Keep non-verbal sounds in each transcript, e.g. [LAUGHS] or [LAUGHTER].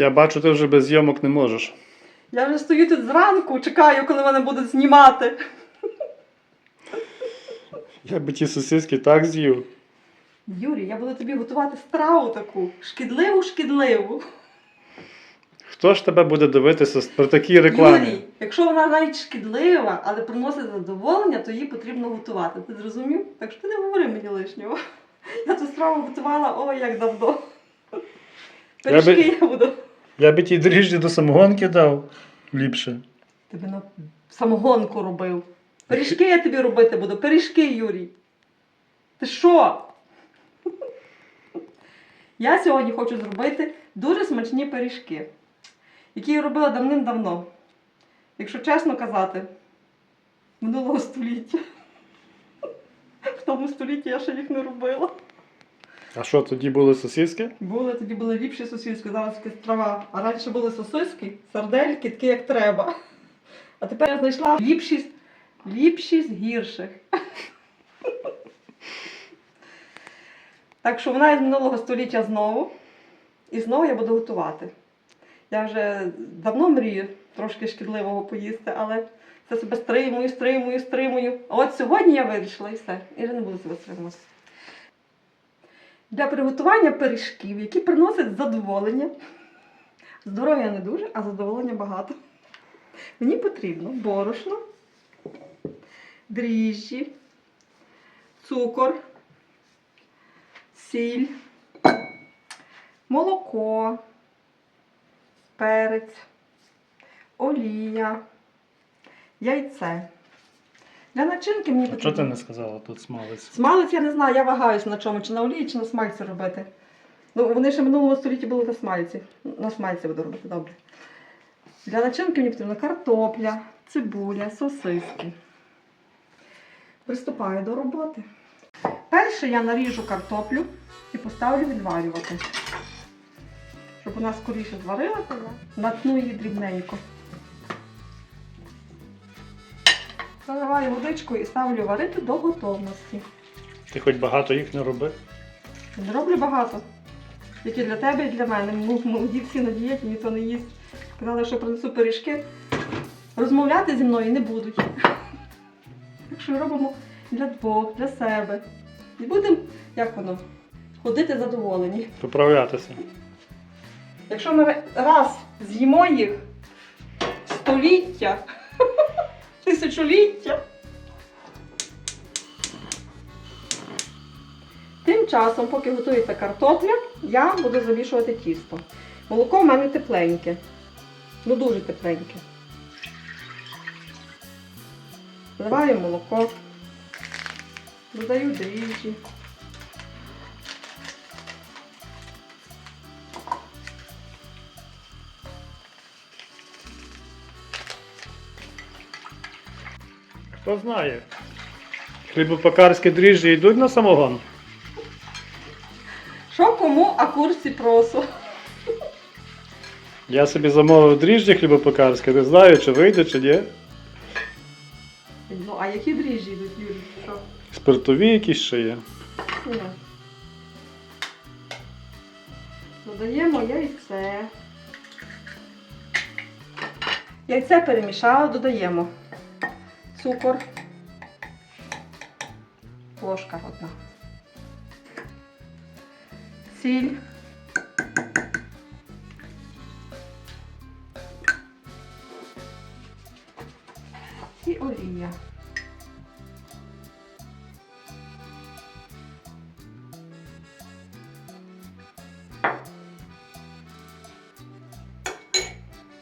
Я бачу, ти вже без зйомок не можеш. Я вже стою тут зранку, чекаю, коли мене будуть знімати. Я би ті сосиски так з'їв. Юрій, я буду тобі готувати страву таку. Шкідливу, шкідливу. Хто ж тебе буде дивитися при такій рекламі? Юрій, якщо вона навіть шкідлива, але приносить задоволення, то її потрібно готувати. Ти зрозумів? Так що ти не говори мені лишнього. Я ту страву готувала ой як давно. Я би- я буду. Я би ті дріжджі до самогонки дав ліпше. Тебе на самогонку робив. Пиріжки я тобі робити буду. Пиріжки, Юрій. Ти що? Я сьогодні хочу зробити дуже смачні пиріжки, які я робила давним-давно. Якщо чесно казати, минулого століття. В тому столітті я ще їх не робила. А що, тоді були сосиски? Були тоді були ліпші сосиски, зараз якась трава. А раніше були сосиски, сардельки, такі як треба. А тепер я знайшла ліпші, з- ліпші з гірших. Так що вона із минулого століття знову. І знову я буду готувати. Я вже давно мрію трошки шкідливого поїсти, але це себе стримую, стримую, стримую. А от сьогодні я вирішила і все. І вже не буду себе стримувати для приготування пиріжків, які приносять задоволення. Здоров'я не дуже, а задоволення багато. Мені потрібно борошно, дріжджі, цукор, сіль, молоко, перець, олія, яйце. Для начинки мені потрібно. чого ти не сказала тут смалець? Смалець я не знаю, я вагаюсь на чому, чи на олії, чи на смальці робити. Ну, вони ще в минулому столітті були на смальці. На смальці буду робити, добре. Для начинки мені потрібна картопля, цибуля, сосиски. Приступаю до роботи. Перше я наріжу картоплю і поставлю відварювати. Щоб вона скоріше зварилася, натну її дрібненько. Заливаю водичку і ставлю варити до готовності. Ти хоч багато їх не роби. Не роблю багато. Тільки для тебе і для мене. Молоді всі на дієті, ніхто не їсть. Казали, що принесу пиріжки. Розмовляти зі мною не будуть. Так що робимо для двох, для себе. І будемо, як воно, ходити задоволені. Поправлятися. Якщо ми раз з'їмо їх століття, тисячоліття. Тим часом, поки готується картопля, я буду замішувати тісто. Молоко в мене тепленьке. Ну дуже тепленьке. Заливаю молоко. Додаю дріжджі. Хто знає? Хлібопекарські дріжджі йдуть на самогон? Що кому, а курсі просу. Я собі замовив дріжджі хлібопекарські, не знаю, чи вийде, чи ні. Ну, а які дріжджі йдуть, Юрій? Що? Спиртові якісь ще є. Ні. Додаємо яйце. Яйце перемішала, додаємо цукор. Ложка одна. Сіль. І олія.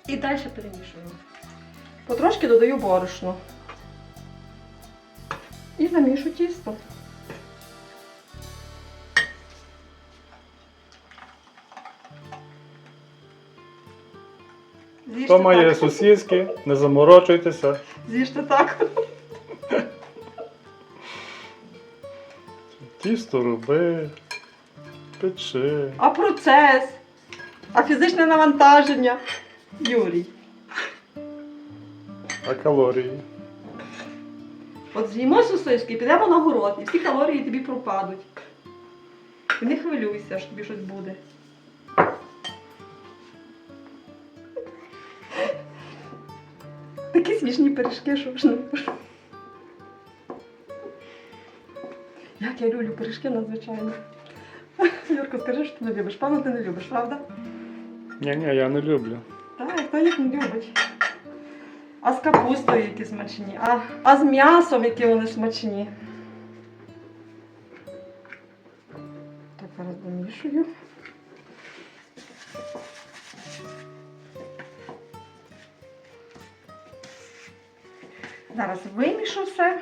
І далі перемішуємо. Потрошки додаю борошно. Замішу тісто. Хто має сусідські, не заморочуйтеся. З'їжте так. Тісто роби, печи. А процес, а фізичне навантаження. Юрій. А калорії. От з'їмо сосиски, підемо на город, і всі калорії тобі пропадуть. Не хвилюйся, що тобі щось буде. Такі смішні пиріжки, що ж не можу. Як я люблю пиріжки надзвичайно. Юрко, скажи, що ти не любиш. Певно, ти не любиш, правда? Ні, ні, я не люблю. Так, хто їх не любить. А з капустою які смачні, а, а з м'ясом, які вони смачні. Так, зараз домішую. Зараз вимішу все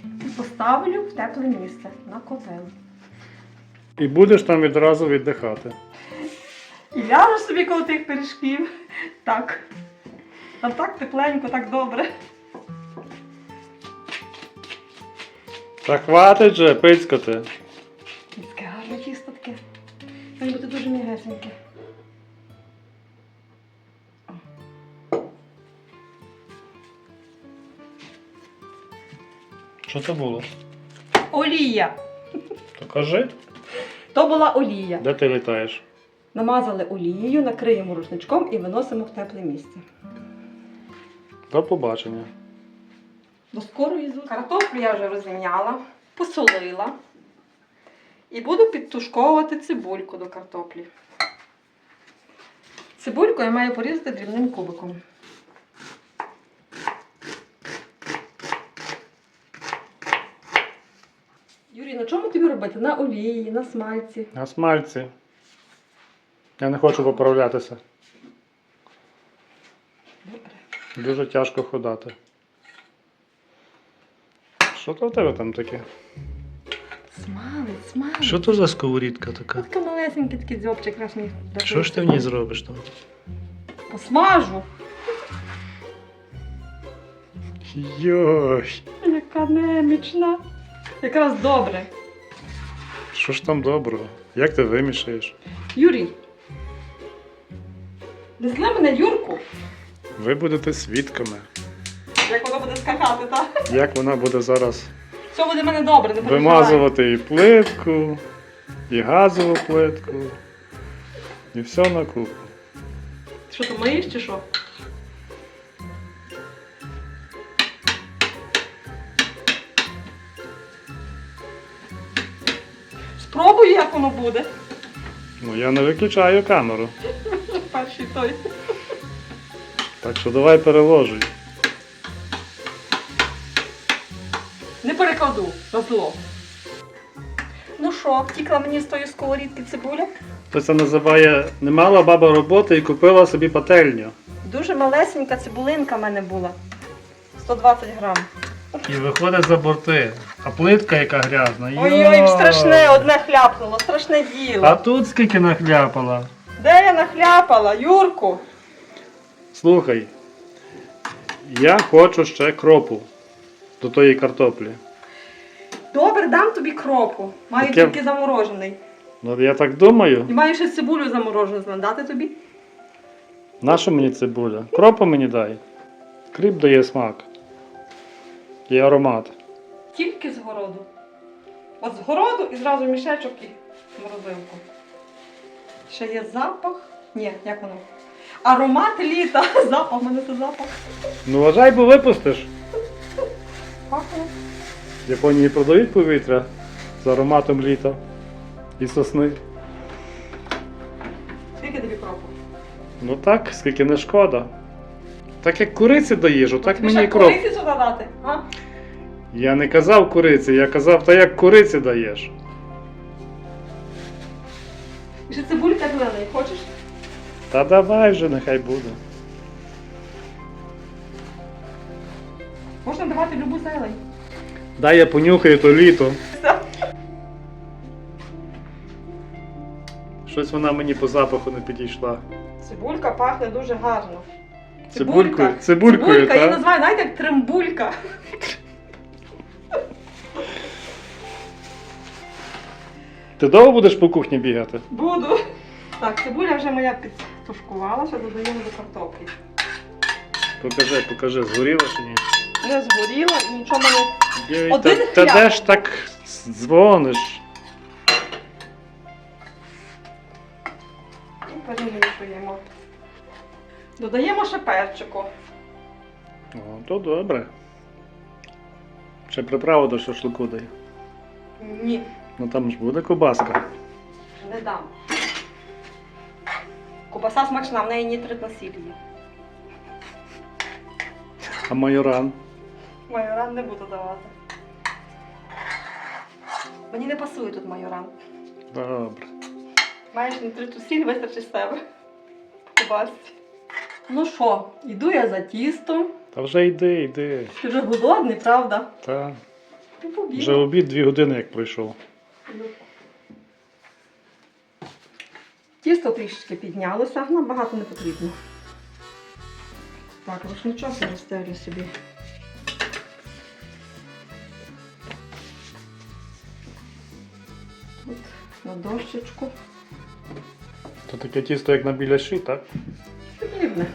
і поставлю в тепле місце на котел. І будеш там відразу віддихати. І ляжу собі коло тих пиріжків. Так. А так тепленько, так добре. Та хватить же, пицькати. Таке гарне тісто таке. Має бути дуже м'ягесеньке. Що це було? Олія. То кажи, То була олія. де ти літаєш? Намазали олією, накриємо рушничком і виносимо в тепле місце. До побачення. До скорої зустрічі. Картоплю я вже розрівняла, посолила. І буду підтушковувати цибульку до картоплі. Цибульку я маю порізати дрібним кубиком. Юрій, на чому тобі робити? На олії, на смальці. На смальці. Я не хочу поправлятися. Добре. Дуже тяжко ходати. Що то в тебе там таке? Смалець, смалець. Що то за сковорідка така? Така малесенький такий дзьобчик красний. Що ж ти в ній зробиш там? Посмажу. Йой, Яка немічна. Якраз добре. що ж там доброго? Як ти вимішаєш? Юрій. Везли мене Юрку, Ви будете свідками. як воно буде скакати, так? Як вона буде зараз Все буде в мене добре, не переживай. вимазувати і плитку, і газову плитку, і все на купу. Що ти миєш чи що? Спробую, як воно буде. Ну я не виключаю камеру. Перший той. Так що давай переложуй. Не перекладу на зло. Ну що, втікла мені з тої сковорідки цибуля? То це називає не мала баба роботи і купила собі пательню. Дуже малесенька цибулинка в мене була. 120 грам. І виходить за борти. А плитка яка грязна. Ой-ой, страшне, одне хляпнуло, страшне діло. А тут скільки нахляпала. Де я нахляпала? Юрку? Слухай, я хочу ще кропу до тої картоплі. Добре, дам тобі кропу. Маю Таке- тільки заморожений. Ну я так думаю. І маю ще цибулю заморожену дати тобі. Нащо мені цибуля? Кропу мені дай. Кріп дає смак. І аромат. Тільки з городу. От з городу і зразу мішечок і в морозилку. Ще є запах. Ні, як воно? Аромат літа. [LAUGHS] Запах, в мене це запах. Ну вважай, бо випустиш. Пахне. В Японії продають повітря з ароматом літа і сосни. Скільки тобі кропу? Ну так, скільки не шкода. Так як куриці даєш, отак Тобі мені ще і кроп. кориці сюди дати? А? Я не казав куриці, я казав, та як куриці даєш. І ще цибулька зеленої хочеш? Та давай вже, нехай буде. Можна давати любу зелень. Дай я понюхаю то літо. Щось вона мені по запаху не підійшла. Цибулька пахне дуже гарно. Цибулькою, цибулькою, Цибулька, її так? називаю, знаєте, як трембулька. Ти довго будеш по кухні бігати? Буду. Так, цибуля вже моя підтушкувалася, додаємо до картоплі. Покажи, покажи, згоріла чи ні? Не згоріла і нічого мене. Йой, Один та, та де ж так дзвониш? І перемішуємо. Додаємо ще перчику. О, то добре. Ще приправу до шашлику дає. Ні, Ну там ж буде кубаска. не дам. Кубаса смачна, в неї нітрит на сіль є. А майоран. Майоран не буду давати. Мені не пасує тут майоран. Добре. Маєш нітриту сіль, вистачить з тебе. Ну що, йду я за тістом. Та вже йди, йди. Ти вже голодний, правда? Та. Побігла. Вже обід дві години як пройшов. Тісто трішечки піднялося, нам багато не потрібно. Так, рушничок я розставлю собі. Тут на дощечку. То таке тісто, як на біляші, так? Потрібне.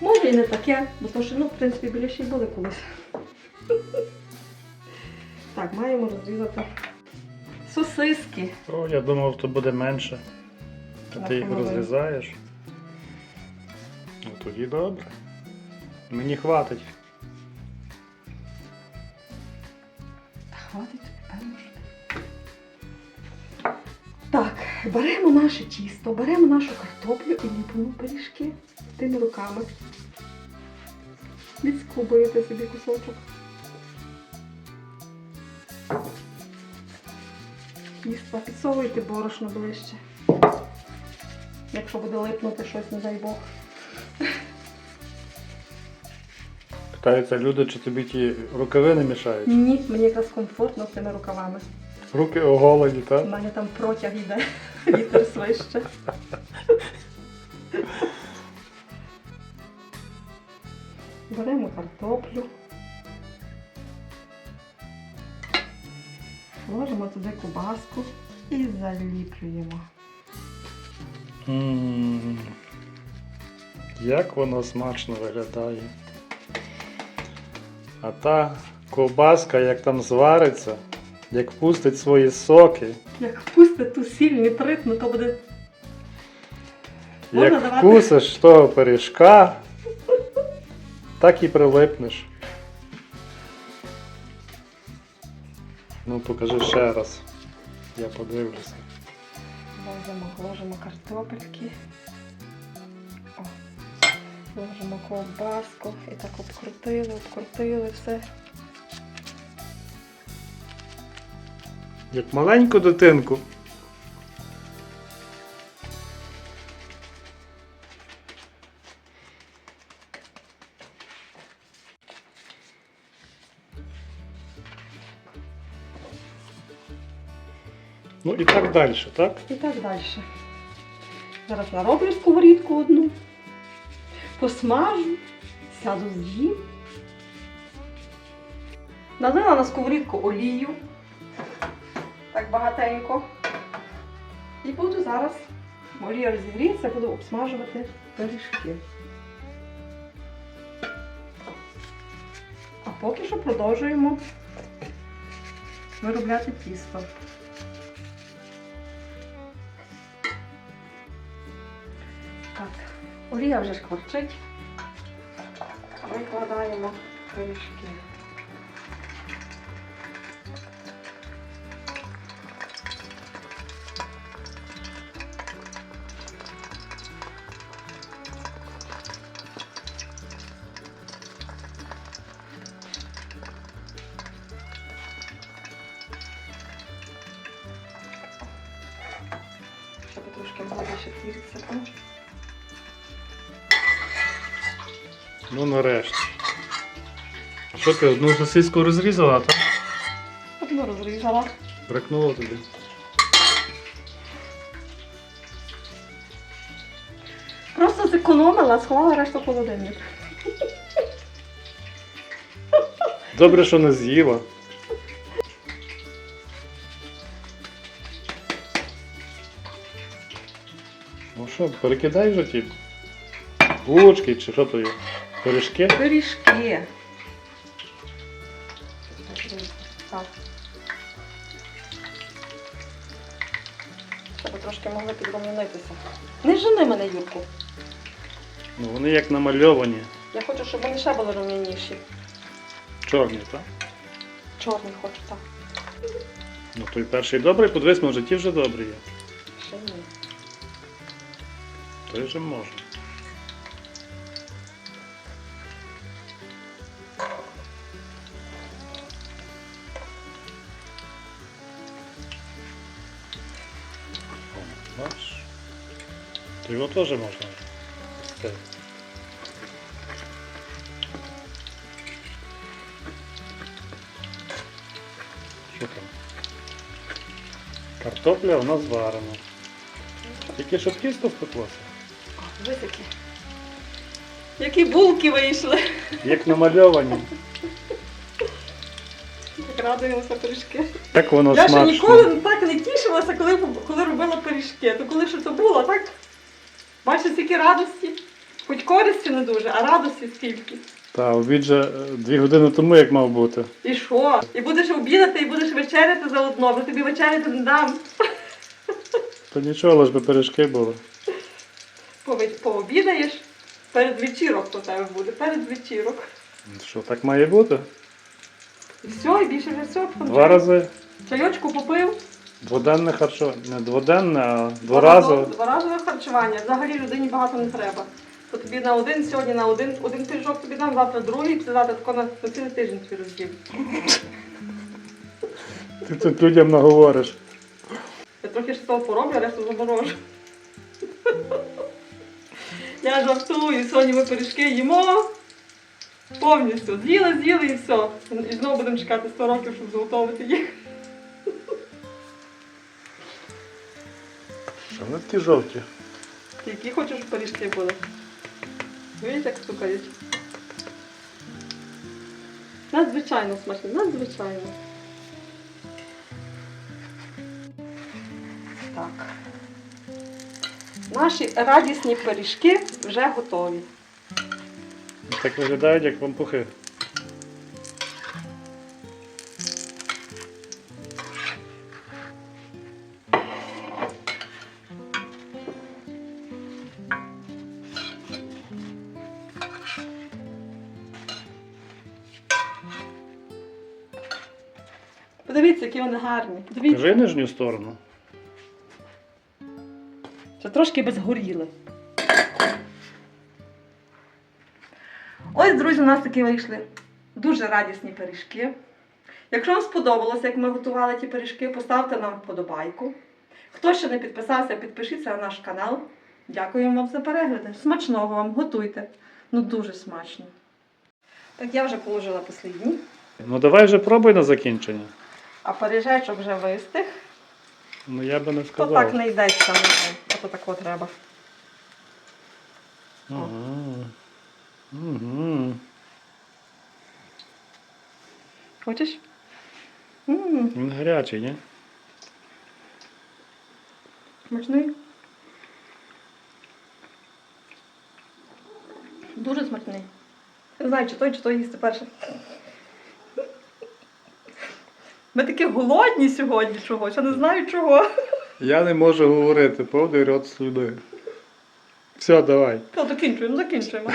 Може і не таке, бо то, що, ну, в принципі, біля ще були колись. [LAUGHS] Так, маємо розрізати сосиски. О, я думав, то буде менше. А ти їх розрізаєш. Ну тоді добре. Мені хватить. Та хватить певно. Так, беремо наше тісто, беремо нашу картоплю і ліпимо пиріжки тими руками. Відскубуєте собі кусочок. Тіста, підсовуйте борошно ближче. Якщо буде липнути щось, не дай Бог. Питаються люди, чи тобі ті рукави не мішають. Ні, мені якраз комфортно з цими рукавами. Руки оголені, У так? мене там протяг йде, [LAUGHS] вітер свище. Беремо картоплю. Ложимо туди кубаску і заліплюємо. Як воно смачно виглядає. А та ковбаска, як там звариться, як пустить свої соки, Як впустить ту сіль нітритну, то буде Можна як давати? вкусиш того пиріжка, так і прилипнеш. Ну, покажи ще раз. Я подивлюся. Ложимо, картопельки. О. Ложимо ковбаску і так обкрутили, обкрутили все. Як маленьку дитинку. Так далі, так? І так далі. Зараз нароблю сковорідку одну, посмажу, сяду з'їм. Налила на сковорідку олію. Так багатенько. І буду зараз, олія розігріється, буду обсмажувати пиріжки. А поки що продовжуємо виробляти тісто. Олія вже шкварчить. Викладаємо пиріжки. Щоб трошки буде ще тіриться. Ну нарешті. Що ти одну сосиску розрізала, так? Одну розрізала. Бракнуло тобі. Просто зекономила, сховала решту в холодильник. Добре, що не з'їла. Ну що, перекидай вже ті булочки чи що то є? Пиріжки? Пиріжки. Так. Щоб трошки могли підрумянитися. Не жени мене, Юрку. Ну вони як намальовані. Я хочу, щоб вони ще були рум'яніші. Чорні, так? Чорний хочу, так. Ну той перший добрий, подивись, може ті вже добрі є. Ще ні. Той вже може. То теж можна. Так. Що там? Картопля у нас варена. Тільки щоб тісто спеклося. Дивись які. Які булки вийшли. Як намальовані. Так радуємося пиріжки. Так воно Я ще смачно. ніколи так не тішилася, коли, коли робила пиріжки. То коли що то було, так? Бачиш, скільки радості. Хоч користі не дуже, а радості скільки. Та, обід же е, дві години тому як мав бути. І що? І будеш обідати, і будеш вечеряти заодно, бо тобі вечеряти не дам. То нічого, лиш би пиріжки були. Пообідаєш, перед вечірок то тебе буде, перед вечірок. Що, так має бути? І все, і більше вже все. Два рази Чайочку попив. Дводенне харчування. Не дводенне, а дворазове. Дворазове харчування. Взагалі людині багато не треба. То тобі на один сьогодні на один, один пиріжок тобі дам, завтра другий, це завтра тако на, на цілий тиждень тобі роздім. Ти тут людям наговориш. Я трохи ж того пороблю, а решту заморожу. Я жартую, сьогодні ми пиріжки їмо. Повністю. З'їли, з'їли і все. І знову будемо чекати 100 років, щоб заготовити їх. Що вони такі жовті? Ти які хочеш щоб пиріжки були? Видите, як стукають? Надзвичайно смачно, надзвичайно. Так. Наші радісні пиріжки вже готові. Так виглядають, як пампухи. Подивіться, які вони гарні. Подивіться, Кажи нижню сторону. це трошки безгоріли. Ось, друзі, у нас такі вийшли дуже радісні пиріжки. Якщо вам сподобалося, як ми готували ті пиріжки, поставте нам вподобайку. Хто ще не підписався, підпишіться на наш канал. Дякуємо вам за перегляди. Смачного вам, готуйте. Ну дуже смачно. Так я вже положила послідній, Ну давай вже пробуй на закінчення. А пиріжечок вже вистиг. Ну я би не То так не йдеться, знаю. Ото тако треба. Ага. Угу. Хочеш? М, Він гарячий, ні? Смачний. Дуже смачний. Не знаю, чи той, чи той їсти перше. Ми такі голодні сьогодні чогось, я не знаю чого. Я не можу говорити, повний рот слюди. Все, давай. Та закінчуємо, закінчуємо.